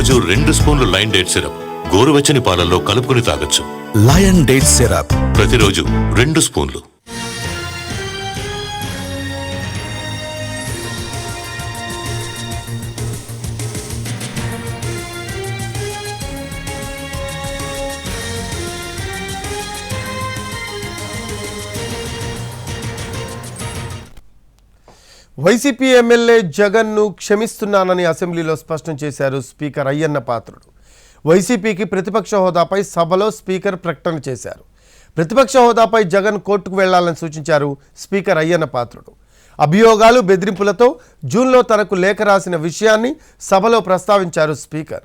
రోజు రెండు స్పూన్లు లైన్ డేట్ సిరప్ గోరువెచ్చని పాలల్లో కలుపుకుని తాగొచ్చు. Lion date syrup. ప్రతిరోజు రెండు స్పూన్లు. వైసీపీ ఎమ్మెల్యే జగన్ను క్షమిస్తున్నానని అసెంబ్లీలో స్పష్టం చేశారు స్పీకర్ అయ్యన్న పాత్రుడు. వైసీపీకి ప్రతిపక్ష హోదాపై సభలో స్పీకర్ ప్రకటన చేశారు. ప్రతిపక్ష హోదాపై జగన్ కోర్టుకు వెళ్ళాలని సూచించారు స్పీకర్ అయ్యన్న పాత్రుడు. అభియోగాలు బెదిరింపులతో జూన్లో తనకు లేఖ రాసిన విషయాన్ని సభలో ప్రస్తావించారు స్పీకర్.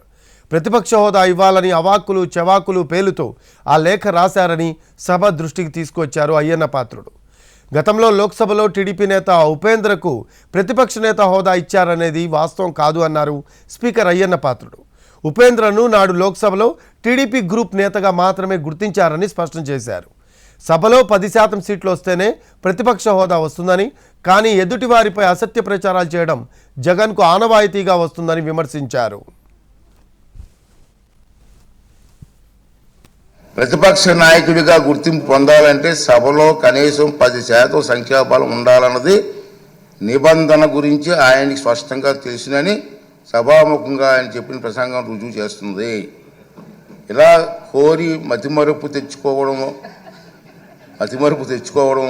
ప్రతిపక్ష హోదా ఇవ్వాలని అవాక్కులు చెవాకులు పేలుతో ఆ లేఖ రాశారని సభ దృష్టికి తీసుకొచ్చారు అయ్యన్న పాత్రుడు. గతంలో లోక్సభలో టీడీపీ నేత ఉపేంద్రకు ప్రతిపక్ష నేత హోదా ఇచ్చారనేది వాస్తవం కాదు అన్నారు స్పీకర్ అయ్యన్న పాత్రుడు. ఉపేంద్రను నాడు లోక్సభలో టీడీపీ గ్రూప్ నేతగా మాత్రమే గుర్తించారని స్పష్టం చేశారు. సభలో పది శాతం సీట్లు వస్తేనే ప్రతిపక్ష హోదా వస్తుందని కానీ ఎదుటివారిపై అసత్య ప్రచారాలు చేయడం జగన్కు ఆనవాయితీగా వస్తుందని విమర్శించారు. ప్రతిపక్ష నాయకుడిగా గుర్తింపు పొందాలంటే సభలో కనీసం పది శాతం సంఖ్యాబలం ఉండాలన్నది నిబంధన గురించి ఆయనకి స్పష్టంగా తెలిసినని సభాముఖంగా ఆయన చెప్పిన ప్రసంగం రుజువు చేస్తుంది. ఇలా కోరి మతిమరుపు తెచ్చుకోవడం మతిమరుపు తెచ్చుకోవడం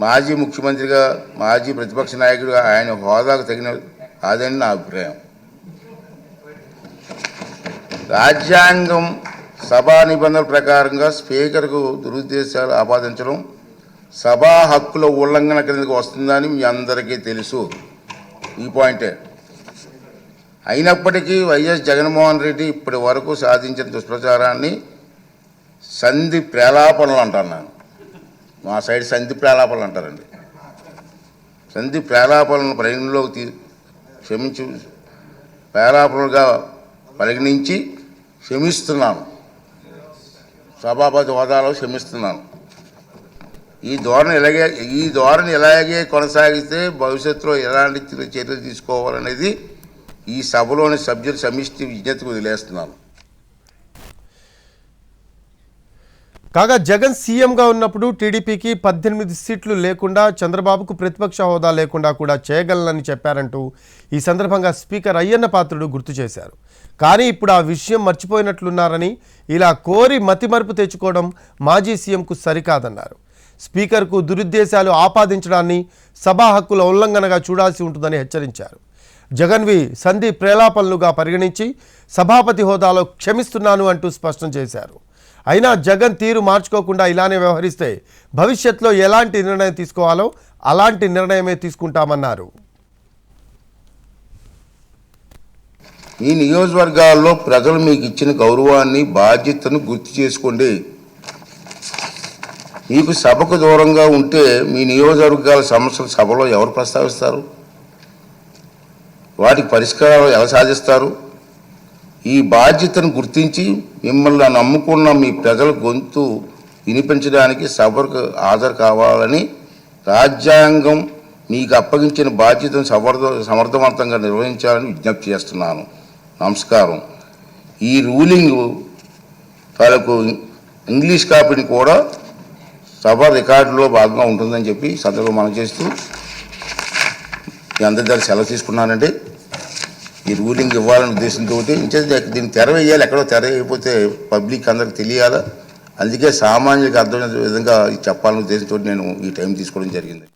మాజీ ముఖ్యమంత్రిగా మాజీ ప్రతిపక్ష నాయకుడిగా ఆయన హోదాకు తగిన కాదని నా అభిప్రాయం. రాజ్యాంగం సభా నిబంధనల ప్రకారంగా స్పీకర్కు దురుద్దేశాలు ఆపాదించడం సభా హక్కుల ఉల్లంఘన కిందకు వస్తుందని మీ అందరికీ తెలుసు. ఈ పాయింటే. అయినప్పటికీ వైఎస్ జగన్మోహన్ రెడ్డి ఇప్పటి వరకు సాధించిన దుష్ప్రచారాన్ని సంధి ప్రేలాపనలు అంటాను నేను మా సైడ్ సంధి ప్రేలాపనలు అంటారండి. సంధి ప్రేలాపనలను పరిగణలోకి తీ క్షమించు ప్రేలాపనలుగా పరిగణించి క్షమిస్తున్నాను. సభాపతి హోదాలో క్షమిస్తున్నాను. ఈ ధోరణి ఇలాగే ఈ ధోరణి ఇలాగే కొనసాగితే భవిష్యత్తులో ఎలాంటి చర్యలు తీసుకోవాలనేది ఈ సభలోని సభ్యుల సమిష్టి విజ్ఞతకు వదిలేస్తున్నాను. కాగా జగన్ సీఎంగా ఉన్నప్పుడు టీడీపీకి పద్దెనిమిది సీట్లు లేకుండా చంద్రబాబుకు ప్రతిపక్ష హోదా లేకుండా కూడా చేయగలనని చెప్పారంటూ ఈ సందర్భంగా స్పీకర్ అయ్యన్న పాత్రుడు గుర్తు చేశారు. కానీ ఇప్పుడు ఆ విషయం మర్చిపోయినట్లున్నారని ఇలా కోరి మతిమరుపు తెచ్చుకోవడం మాజీ సీఎంకు సరికాదన్నారు. స్పీకర్కు దురుద్దేశాలు ఆపాదించడాన్ని సభా హక్కుల ఉల్లంఘనగా చూడాల్సి ఉంటుందని హెచ్చరించారు. జగన్వి సంధి ప్రేలాపనలుగా పరిగణించి సభాపతి హోదాలో క్షమిస్తున్నాను అంటూ స్పష్టం చేశారు. అయినా జగన్ తీరు మార్చుకోకుండా ఇలానే వ్యవహరిస్తే భవిష్యత్తులో ఎలాంటి నిర్ణయం తీసుకోవాలో అలాంటి నిర్ణయమే తీసుకుంటామన్నారు. ఈ నియోజకవర్గాల్లో ప్రజలు మీకు ఇచ్చిన గౌరవాన్ని బాధ్యతను గుర్తు చేసుకోండి. మీకు సభకు దూరంగా ఉంటే మీ నియోజకవర్గాల సమస్యలు సభలో ఎవరు ప్రస్తావిస్తారు? వాటికి పరిష్కారాలు ఎలా సాధిస్తారు? ఈ బాధ్యతను గుర్తించి మిమ్మల్ని నమ్ముకున్న మీ ప్రజల గొంతు వినిపించడానికి సభకు హాజరు కావాలని రాజ్యాంగం మీకు అప్పగించిన బాధ్యతను సమర్థ సమర్థవంతంగా నిర్వహించాలని విజ్ఞప్తి చేస్తున్నాను. నమస్కారం. ఈ రూలింగ్ తాలూకు ఇంగ్లీష్ కాపీని కూడా సభ రికార్డులో భాగంగా ఉంటుందని చెప్పి సందర్భం మనం చేస్తూ మీ అందరి దగ్గర సెలవు తీసుకున్నానండి. ఈ రూలింగ్ ఇవ్వాలనే ఉద్దేశంతో దీన్ని తెర వేయాలి ఎక్కడో తెరవేయకపోతే పబ్లిక్ అందరికి తెలియాలా? అందుకే సామాన్యులకు అర్థమైన విధంగా చెప్పాలనే ఉద్దేశంతో నేను ఈ టైం తీసుకోవడం జరిగింది.